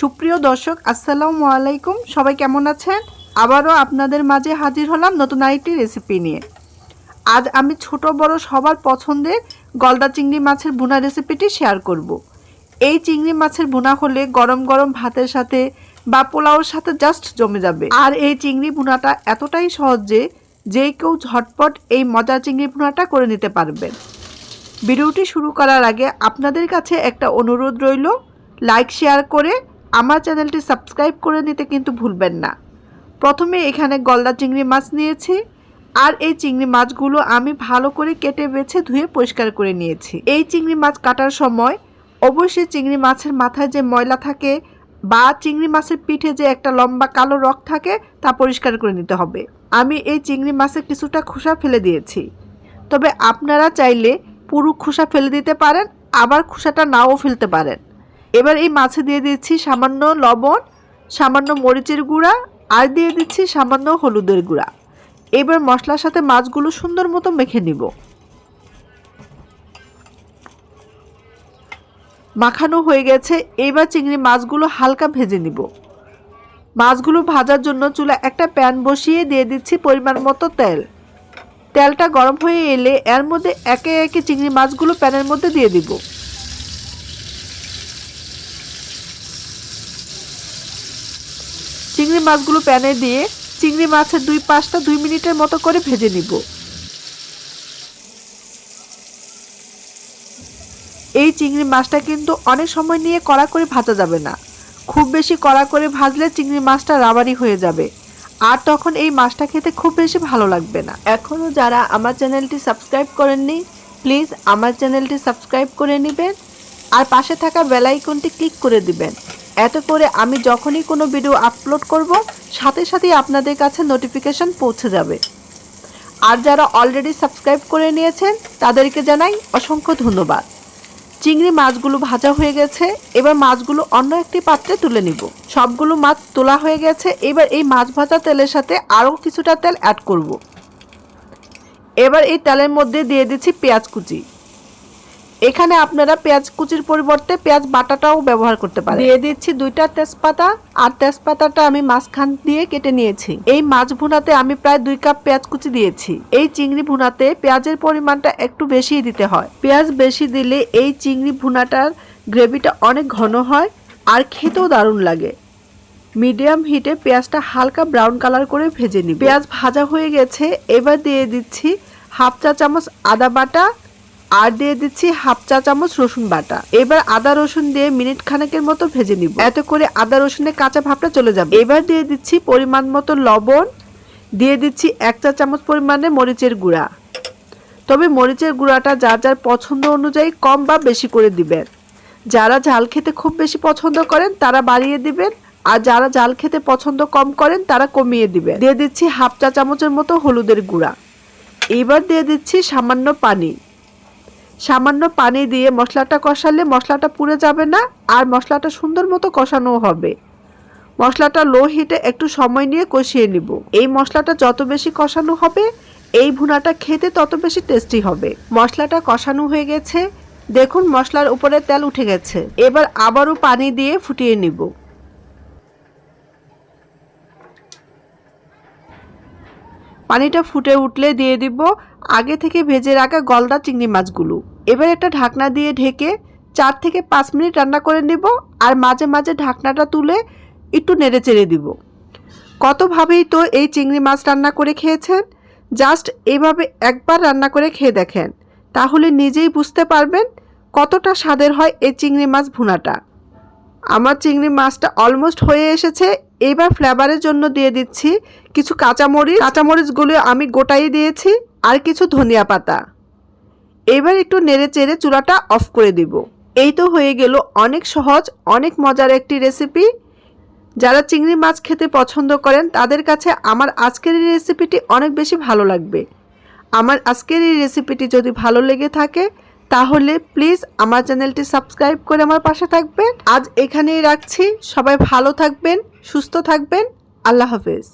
সুপ্রিয় দর্শক, আসসালামু আলাইকুম। সবাই কেমন আছেন? আবারও আপনাদের মাঝে হাজির হলাম নতুন আরেকটি রেসিপি নিয়ে। আজ আমি ছোট বড় সবার পছন্দের গলদা চিংড়ি মাছের বোনা রেসিপিটি শেয়ার করব। এই চিংড়ি মাছের বোনা হলে গরম গরম ভাতের সাথে বা পোলাওর সাথে জাস্ট জমে যাবে। আর এই চিংড়ি বোনাটা এতটাই সহজ যে যে কেউ ঝটপট এই মজার চিংড়ি বোনাটা করে নিতে পারবেন। ভিডিওটি শুরু করার আগে আপনাদের কাছে একটা অনুরোধ রইল লাইক শেয়ার করে আমার চ্যানেলটি সাবস্ক্রাইব করে নিতে কিন্তু ভুলবেন না। প্রথমে এখানে গলদা চিংড়ি মাছ নিয়েছি, আর এই চিংড়ি মাছগুলো আমি ভালো করে কেটে বেছে ধুয়ে পরিষ্কার করে নিয়েছি। এই চিংড়ি মাছ কাটার সময় অবশ্যই চিংড়ি মাছের মাথায় যে ময়লা থাকে বা চিংড়ি মাছের পিঠে যে একটা লম্বা কালো রক থাকে তা পরিষ্কার করে নিতে হবে। আমি এই চিংড়ি মাছের কিছুটা খোসা ফেলে দিয়েছি। তবে আপনারা চাইলে পুরো খোসা ফেলে দিতে পারেন, আবার খোসাটা নাও ফেলতে পারেন। এবার এই মাছে দিয়ে দিচ্ছি সামান্য লবণ, সামান্য মরিচের গুঁড়া, আর দিয়ে দিচ্ছি সামান্য হলুদের গুঁড়া। এবার মশলার সাথে মাছগুলো সুন্দর মতো মেখে নিব। মাখানো হয়ে গেছে, এবার চিংড়ি মাছগুলো হালকা ভেজে নিব। মাছগুলো ভাজার জন্য চুলা একটা প্যান বসিয়ে দিয়ে দিচ্ছি পরিমাণ মতো তেল। তেলটা গরম হয়ে এলে এর মধ্যে একে একে চিংড়ি মাছগুলো প্যানের মধ্যে দিয়ে দিব। চিংড়ি মাছগুলো প্যানে দিয়ে চিংড়ি মাছের দুই পাঁচটা দুই মিনিটের মতো করে ভেজে নিব। এই চিংড়ি মাছটা কিন্তু অনেক সময় নিয়ে কড়া করে ভাজা যাবে না। খুব বেশি কড়া করে ভাজলে চিংড়ি মাছটা রাবারি হয়ে যাবে। আর তখন এই মাছটা খেতে খুব বেশি ভালো লাগবে না। এখনও যারা আমার চ্যানেলটি সাবস্ক্রাইব করেননি, প্লিজ আমার চ্যানেলটি সাবস্ক্রাইব করে নেবেন। আর পাশে থাকা বেল আইকনটি ক্লিক করে দিবেন। এতে করে আমি যখনই কোনো ভিডিও আপলোড করব, সাথে সাথেই আপনাদের কাছে নোটিফিকেশন পৌঁছে যাবে। আর যারা অলরেডি সাবস্ক্রাইব করে নিয়েছেন, তাদেরকে জানাই অসংখ্য ধন্যবাদ। চিংড়ি মাছগুলো ভাজা হয়ে গেছে, এবার মাছগুলো অন্য একটি পাত্রে তুলে নিব। সবগুলো মাছ তোলা হয়ে গেছে, এবার এই মাছ ভাজা তেলের সাথে আরও কিছুটা তেল অ্যাড করব। এবার এই তেলের মধ্যে দিয়ে দিচ্ছি পেঁয়াজ কুচি। এখানে আপনারা পেঁয়াজ কুচির পরিবর্তে পেঁয়াজ বাটাটাও ব্যবহার করতে পারেন। দিয়ে দিচ্ছি দুইটা তেজপাতা, আর তেজপাতাটা আমি মাঝখান দিয়ে কেটে নিয়েছি। এই মাছ ভুনাতে আমি প্রায় দুই কাপ পেঁয়াজ কুচি দিয়েছি। এই চিংড়ি ভুনাতে পেঁয়াজের পরিমাণটা একটু বেশিই দিতে হয়। পেঁয়াজ বেশি দিলে এই চিংড়ি ভুনাটার গ্রেভিটা অনেক ঘন হয় আর খেতেও দারুণ লাগে। মিডিয়াম হিটে পেঁয়াজটা হালকা ব্রাউন কালার করে ভেজে নিই পেঁয়াজ ভাজা হয়ে গেছে, এবার দিয়ে দিচ্ছি হাফ চা চামচ আদা বাটা আর দিয়ে দিচ্ছি হাফ চা চামচ রসুন বাটা। এবার আদা রসুন দিয়ে মিনিট খানেকের মতো ভেজে নিব। এত করে আদা রসুনের কাঁচা ভাবটা চলে যাবে। এবার দিয়ে দিচ্ছি পরিমাণ মতো লবণ। দিয়ে দিচ্ছি এক চা চামচ পরিমাণে মরিচের গুঁড়া। তবে মরিচের গুঁড়াটা যার যার পছন্দ অনুযায়ী কম বা বেশি করে দিবেন। যারা ঝাল খেতে খুব বেশি পছন্দ করেন, তারা বাড়িয়ে দিবেন। আর যারা ঝাল খেতে পছন্দ কম করেন, তারা কমিয়ে দিবেন। দিয়ে দিচ্ছি হাফ চা চামচের মতো হলুদের গুঁড়া। এবার দিয়ে দিচ্ছি সামান্য পানি। সামান্য পানি দিয়ে মশলাটা কষালে মশলাটা পুড়ে যাবে না আর মশলাটা সুন্দর মতো কষানো হবে। মশলাটা লো হিটে একটু সময় নিয়ে কষিয়ে নিব। এই মশলাটা যত বেশি কষানো হবে, এই ভুনাটা খেতে তত বেশি টেস্টি হবে। মশলাটা কষানো হয়ে গেছে। দেখুন মশলার উপরে তেল উঠে গেছে। এবার আবারও পানি দিয়ে ফুটিয়ে নিব। পানিটা ফুটে উঠলে দিয়ে দিব আগে থেকে ভেজে রাখা গলদা চিংড়ি মাছগুলো। এবার একটা ঢাকনা দিয়ে ঢেকে চার থেকে পাঁচ মিনিট রান্না করে নেব আর মাঝে মাঝে ঢাকনাটা তুলে একটু নেড়ে চেড়ে দিব। কতভাবেই তো এই চিংড়ি মাছ রান্না করে খেয়েছেন, জাস্ট এভাবে একবার রান্না করে খেয়ে দেখেন। তাহলে নিজেই বুঝতে পারবেন কতটা স্বাদের হয় এই চিংড়ি মাছ ভুনাটা। আমার চিংড়ি মাছটা অলমোস্ট হয়ে এসেছে। এবার ফ্লেভারের জন্য দিয়ে দিচ্ছি কিছু কাঁচামরিচ। কাঁচামরিচগুলো আমি গোটাই দিয়েছি আর কিছু ধনিয়া পাতা। এবার একটু নেড়ে চেড়ে চুলাটা অফ করে দিব। এই তো হয়ে গেল অনেক সহজ, অনেক মজার একটি রেসিপি যারা চিংড়ি মাছ খেতে পছন্দ করেন, তাদের কাছে আমার আজকের এই রেসিপিটি অনেক বেশি ভালো লাগবে। আমার আজকের এই রেসিপিটি যদি ভালো লেগে থাকে তাহলে প্লিজ আমার চ্যানেলটি সাবস্ক্রাইব করে আমার পাশে থাকবেন। আজ এখানেই রাখছি। সবাই ভালো থাকবেন, সুস্থ থাকবেন। আল্লাহ হাফেজ।